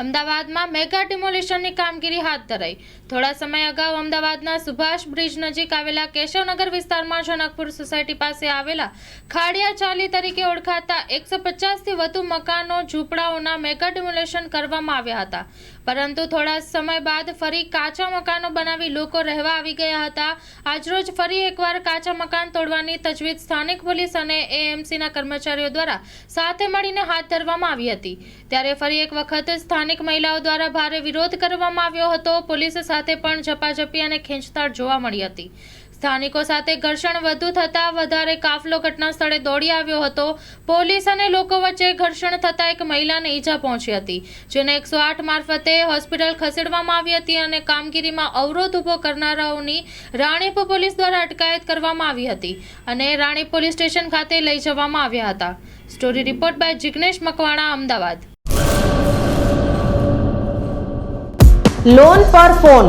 અમદાવાદમાં મેગા ડિમોલિશનની કામગીરી હાથ ધરાઈ. થોડા સમય અગાઉ અમદાવાદના સુભાષ બ્રિજ નજીક આવેલા કેશવનગર વિસ્તારમાં જનકપુર સોસાયટી પાસે આવેલા ખાડિયા ચાલી તરીકે ઓળખાતા એકસો પચાસથી વધુ મકાનો ઝૂંપડાઓના મેગા ડિમોલિશન કરવામાં આવ્યા હતા. પરંતુ થોડા સમય બાદ ફરી કાચા મકાનો બનાવી લોકો રહેવા આવી ગયા હતા. આજરોજ ફરી એકવાર કાચા મકાન તોડવાની તજવીજ સ્થાનિક પોલીસ અને એએમસીના કર્મચારીઓ દ્વારા સાથે મળીને હાથ ધરવામાં આવી હતી. ત્યારે ફરી એક વખત સ્થાનિક મહિલાઓ દ્વારા ભારે વિરોધ કરવામાં આવ્યો હતો. પોલીસ સાથે પણ ઝપાઝપી અને ખેંચતાણ જોવા મળી હતી. સ્થાનિકો સાથે ઘર્ષણ વધુ થતાં વધારે કાફલો ઘટના સ્થળે દોડી આવ્યો હતો. પોલીસ અને લોકો વચ્ચે ઘર્ષણ થતાં એક મહિલાને ઈજા પહોંચી હતી, જેને એકસો આઠ મારફતે હોસ્પિટલ ખસેડવામાં આવી હતી અને કામગીરીમાં અવરોધ ઊભો કરનારાઓની રાણીપ પોલીસ દ્વારા અટકાયત કરવામાં આવી હતી અને રાણીપ પોલીસ સ્ટેશન ખાતે લઈ જવામાં આવ્યા હતા. Story report by Jignesh Makwana, Ahmedabad. Loan પર ફોન